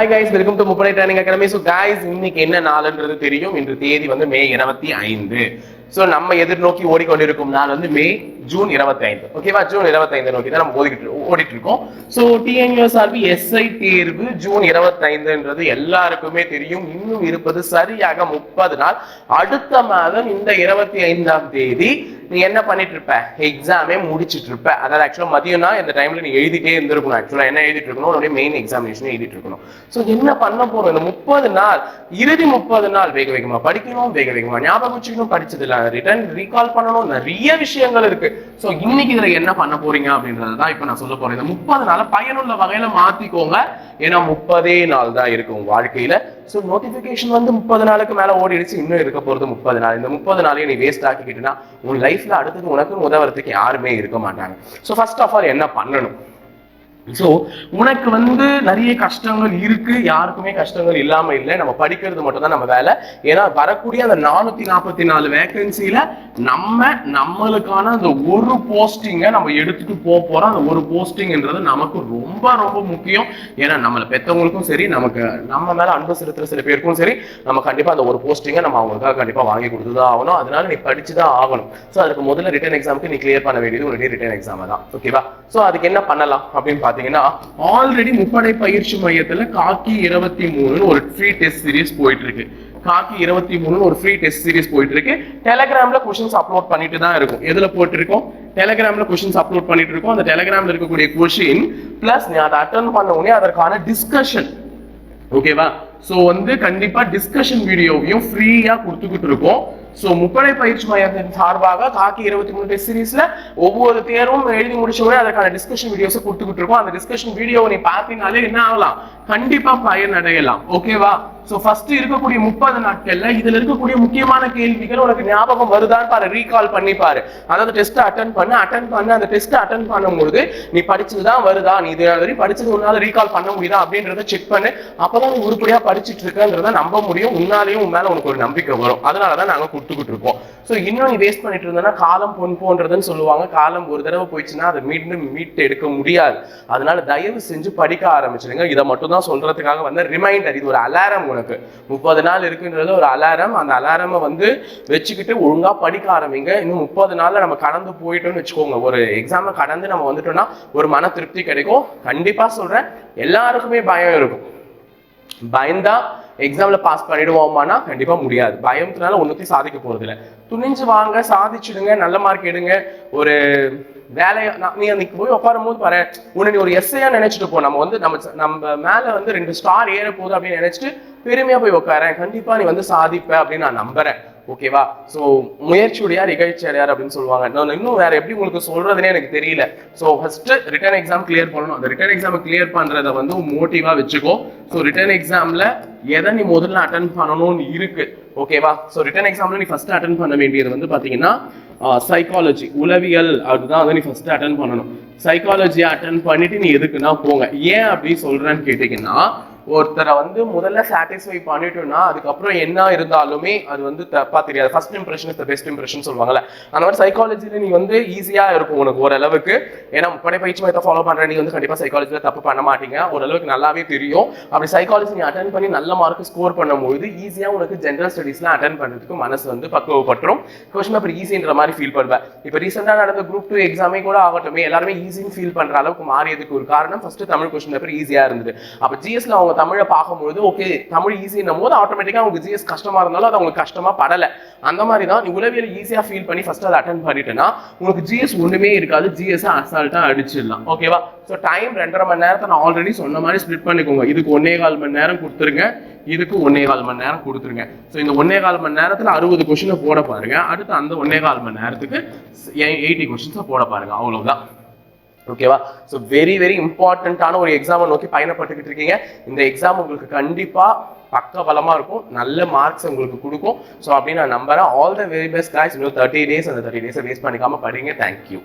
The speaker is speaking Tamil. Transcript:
Hi guys welcome to Muppadai training academy so guys இன்னைக்கு என்ன நாளுன்றது தெரியும். இன்று தேதி வந்து மே இருபத்தி ஐந்து. ஸோ நம்ம எதிர்நோக்கி ஓடிக்கொண்டிருக்கும் நாள் வந்து மே ஜூன் இருபத்தி ஐந்து. ஓகேவா ஜூன் இருபத்தி ஐந்து நோக்கி தான் நம்ம ஓடிக்கிட்டு ஓடிட்டு இருக்கோம் ஸோ டிஎன்யூஎஸ்ஆர்பி எஸ்ஐ தேர்வு ஜூன் இருபத்தி ஐந்துன்றது எல்லாருக்குமே தெரியும். இன்னும் இருப்பது சரியாக முப்பது நாள். அடுத்த மாதம் இந்த இருபத்தி ஐந்தாம் தேதி நீ என்ன பண்ணிட்டு இருப்ப எக்ஸாமே முடிச்சுட்டு இருப்ப அதாவது ஆக்சுவலாக மதியம்னா இந்த டைம்ல நீ எழுதிட்டே இருந்திருக்கணும். ஆக்சுவலாக என்ன எழுதிட்டு இருக்கணும் உன்னுடைய மெயின் எக்ஸாமினேஷன் எழுதிட்டு இருக்கணும் ஸோ என்ன பண்ண போறோம்? இந்த முப்பது நாள் இறுதி முப்பது நாள் வேக வேகமா படிக்கணும் வேக வேகமா ஞாபகம் வச்சுக்கணும் படிச்சது ரிட்டர்ன் ரீகால் பண்ணணும். நிறைய விஷயங்கள் இருக்கு. ஸோ இன்னைக்கு இதில் என்ன பண்ண போறீங்க அப்படின்றது தான் இப்போ நான் சொல்ல போறேன். இந்த முப்பது நாள பயனுள்ள வகையில மாத்திக்கோங்க. ஏன்னா முப்பதே நாள் தான் இருக்கும் வாழ்க்கையில. ஸோ நோட்டிபிகேஷன் வந்து முப்பது நாளுக்கு மேல ஓடிடுச்சு. இன்னும் இருக்க போறது முப்பது நாள். இந்த முப்பது நாளையும் நீ வேஸ்ட் ஆக்கிக்கிட்டுனா உன் லைஃப் லைஃப்ல அடுத்தது உனக்கு உதவுறதுக்கு யாருமே இருக்க மாட்டாங்க. ஸோ ஃபர்ஸ்ட் ஆஃப் ஆல் என்ன பண்ணணும்? ஸோ உனக்கு வந்து நிறைய கஷ்டங்கள் இருக்கு யாருக்குமே கஷ்டங்கள் இல்லாம இல்லை. நம்ம படிக்கிறது மட்டும் தான் நம்ம வேலை. ஏன்னா வரக்கூடிய அந்த நானூத்தி நாற்பத்தி நாலு வேகன்சியில நம்ம நம்மளுக்கான அந்த ஒரு போஸ்டிங்கை நம்ம எடுத்துட்டு போக போறோம். அந்த ஒரு போஸ்டிங்ன்றது நமக்கு ரொம்ப ரொம்ப முக்கியம். ஏன்னா நம்மளை பெற்றவங்களுக்கும் சரி நமக்கு நம்ம மேல அன்பு செலுத்துற சில பேருக்கும் சரி நம்ம கண்டிப்பா அந்த ஒரு போஸ்டிங்கை நம்ம அவங்களுக்காக கண்டிப்பா வாங்கி கொடுத்துதான் ஆகணும். அதனால நீ படிச்சுதான் ஆகணும். ஸோ அதுக்கு முதல்ல ரிட்டன் எக்ஸாமுக்கு நீ கிளியர் பண்ண வேண்டியது உன்னுடைய ரிட்டன் எக்ஸாம் தான். ஓகேவா ஸோ அதுக்கு என்ன பண்ணலாம் அப்படின்னு பாத்தீங்கன்னா ஆல்ரெடி முப்படை பயிற்சி மையத்துல காக்கி இருபத்தி மூணுன்னு ஒரு ஃப்ரீ டெஸ்ட் சீரிஸ் போயிட்டு இருக்கு காக்கி இருபத்தி மூணுன்னு ஒரு ஃப்ரீ டெஸ்ட் சீரீஸ் போயிட்டு இருக்கு டெலகிராம்ல கொஷின்ஸ் அப்லோட் பண்ணிட்டு தான் இருக்கும். எதுல போட்டிருக்கோம்? டெலகிராம்ல கொஷின்ஸ் அப்லோட் பண்ணிட்டு இருக்கோம். அந்த டெலகிராம்ல இருக்கக்கூடிய கொஷின் பிளஸ் நீ அதை அட்டன் பண்ண உடனே அதற்கான டிஸ்கஷன் ஓகேவா சோ வந்து கண்டிப்பா டிஸ்கஷன் வீடியோவையும் ஃப்ரீயா கொடுத்துக்கிட்டு இருக்கோம். ஸோ முப்படை பயிற்சி மையத்தின் சார்பாக காக்கி இருபத்தி மூணு டெஸ்ட் சீரீஸ்ல ஒவ்வொரு தேர்வும் எழுதி முடிச்ச அதற்கான டிஸ்கஷன் வீடியோஸ் கொடுத்துக்கிட்டு இருக்கோம். அந்த டிஸ்கஷன் வீடியோவை நீ பார்த்தீங்கனாலே என்ன ஆகலாம்? கண்டிப்பா பயன் அடையலாம். ஓகேவா சோ ஃபர்ஸ்ட் இருக்கக்கூடிய முப்பது நாட்கள்ல இதுல இருக்கக்கூடிய முக்கியமான கேள்விகள் உனக்கு ஞாபகம் வருதான்னு பாரு. ரீகால் பண்ணி பாரு. அதாவது டெஸ்ட் அட்டன் பண்ணு. அட்டன் பண்ணு. அந்த டெஸ்ட் அட்டன் பண்ணும்போது நீ படிச்சதுதான் வருதா? நீ இது வரை படிச்சது உன்னால ரீகால் பண்ண முடியுதா? அப்படின்றத செக் பண்ணு. அப்பதான் நீ உருப்படியா படிச்சிட்டு இருக்கன்றத நம்ப முடியும். உன்னாலேயும் உன் மேல உனக்கு ஒரு நம்பிக்கை வரும். அதனாலதான் நாங்க கொடுத்துக்கிட்டு இருக்கோம் ஸோ இன்னும் நீ வேஸ்ட் பண்ணிட்டு இருந்தேன்னா காலம் பொன் போன்றதுன்னு சொல்லுவாங்க. காலம் ஒரு தடவை போயிடுச்சுன்னா அதை மீண்டும் மீட்டு எடுக்க முடியாது. அதனால தயவு செஞ்சு படிக்க ஆரம்பிச்சிடுங்க இதை மட்டும் தான் சொல்றதுக்காக வந்து ரிமைண்டர் இது ஒரு அலாரம் உனக்கு. முப்பது நாள் இருக்குன்றது ஒரு அலாரம் அந்த அலாரமை வந்து வச்சுக்கிட்டு ஒழுங்காக படிக்க ஆரம்பிங்க. இன்னும் முப்பது நாளில் நம்ம கடந்து போயிட்டோம்னு வச்சுக்கோங்க. ஒரு எக்ஸாமை கடந்து நம்ம வந்துட்டோம்னா ஒரு மன திருப்தி கிடைக்கும். கண்டிப்பாக சொல்கிறேன் எல்லாருக்குமே பயம் இருக்கும். பயந்தா எக்ஸாம்ல பாஸ் பண்ணிடுவோமானா கண்டிப்பா முடியாது. பயத்தினால ஒன்றுத்தையும் சாதிக்க போறது துணிஞ்சு வாங்க சாதிச்சிடுங்க நல்ல மார்க் எடுங்க. ஒரு வேலையை நான் நீ அன்னைக்கு போய் உட்காரும் போது பாரு உன்னை நீ ஒரு எஸ்ஐயா நினைச்சிட்டு போ. நம்ம வந்து நம்ம நம்ம மேல வந்து ரெண்டு ஸ்டார் ஏற போகுது அப்படின்னு நினைச்சிட்டு பெருமையா போய் உட்காரேன். கண்டிப்பா நீ வந்து சாதிப்ப அப்படின்னு நான் நம்புறேன். ஓகேவா ஸோ முயற்சியுடையார் இகழ்ச்சியடையார் அப்படின்னு சொல்லுவாங்க. நான் இன்னும் வேற எப்படி உங்களுக்கு சொல்றதுனே எனக்கு தெரியல. So first return exam clear பண்ணணும். அந்த ரிட்டர்ன் எக்ஸாம் கிளியர் பண்றத வந்து மோட்டிவா வச்சுக்கோ. ஸோ ரிட்டர்ன் எக்ஸாம்ல எதை நீ முதல்ல அட்டன் பண்ணணும்னு இருக்கு. ஓகேவா ஸோ ரிட்டர்ன் எக்ஸாம்ல நீ ஃபர்ஸ்ட் அட்டன் பண்ண வேண்டியது வந்து பாத்தீங்கன்னா சைக்காலஜி உளவியல் அதுதான் வந்து நீ ஃபர்ஸ்ட் அட்டன் பண்ணணும். சைக்காலஜியை அட்டன் பண்ணிட்டு நீ எதுக்குன்னா போங்க. ஏன் அப்படி சொல்றேன்னு கேட்டீங்கன்னா ஒருத்தரை வந்து முதல்ல சாட்டிஸ்ஃபை பண்ணிட்டோம்னா அதுக்கப்புறம் என்ன இருந்தாலுமே அது வந்து தப்பா தெரியாது. First impression is the best impression சொல்லுவாங்கல்ல. அந்த மாதிரி சைக்காலஜியில நீ வந்து ஈஸியா இருக்கும் உனக்கு ஓரளவுக்கு. ஏன்னா முப்படை பயிற்சி மையத்தை ஃபாலோ பண்ற நீ வந்து கண்டிப்பா சைக்காலஜியில தப்பு பண்ண மாட்டீங்க. ஓரளவுக்கு நல்லாவே தெரியும். அப்படி சைக்காலஜி நீ அட்டன் பண்ணி நல்ல மார்க் ஸ்கோர் பண்ணும்போது ஈஸியா உனக்கு ஜென்ரல் ஸ்டடீஸ்லாம் அட்டன் பண்ணுறதுக்கு மனசு வந்து பக்குவப்பட்டுரும். கொஸ்டின் அப்புறம் ஈஸின்ற மாதிரி ஃபீல் பண்ணுவேன் இப்போ ரீசெண்டா நடந்த குரூப் டூ எக்ஸாமே கூட ஆகட்டும். எல்லாருமே ஈஸின்னு ஃபீல் பண்ற அளவுக்கு மாறியதுக்கு ஒரு காரணம் ஃபர்ஸ்ட் தமிழ் கொஸ்டின் பேப்பர் ஈஸியா இருந்தது. அப்ப ஜிஎஸ்ல அவங்க தமிழை பார்க்கும்போது ஓகே தமிழ் ஈஸின்னும் போது ஆட்டோமேட்டிக்காக அவங்க ஜிஎஸ் கஷ்டமாக இருந்தாலும் அது அவங்களுக்கு கஷ்டமாக படலை. அந்த மாதிரி தான் நீ உளவியல் ஈஸியாக ஃபீல் பண்ணி ஃபர்ஸ்ட் அதை அட்டன் பண்ணிட்டேன்னா உங்களுக்கு ஜிஎஸ் ஒன்றுமே இருக்காது. ஜிஎஸ்ஸை அசால்ட்டாக அடிச்சிடலாம். ஓகேவா ஸோ டைம் ரெண்டரை மணி நேரத்தை நான் ஆல்ரெடி சொன்ன மாதிரி ஸ்ப்ளிட் பண்ணிக்கோங்க. இதுக்கு ஒன்னே கால் மணி நேரம் கொடுத்துருங்க. இதுக்கு ஒன்னே கால் மணி நேரம் கொடுத்துருங்க. ஸோ இந்த ஒன்னே கால் மணி நேரத்தில் அறுபது கொஷினை போட பாருங்க. அடுத்து அந்த ஒன்னே கால் மணி நேரத்துக்கு எயிட்டி கொஷின்ஸை போட பாருங்க. அவ்வளோதான் ஓகேவா ஸோ வெரி வெரி இம்பார்ட்டண்ட்டான ஒரு எக்ஸாமை நோக்கி பயணப்பட்டுக்கிட்டு இருக்கீங்க. இந்த எக்ஸாம் உங்களுக்கு கண்டிப்பாக பக்க பலமாக இருக்கும். நல்ல மார்க்ஸ் உங்களுக்கு கொடுக்கும். ஸோ அப்படின்னு நான் நம்புறேன். All the very best guys இன்னும் தேர்ட்டி டேஸ் அந்த தேர்ட்டி டேஸை வேஸ்ட் பண்ணிக்காமல் படிங்க. Thank you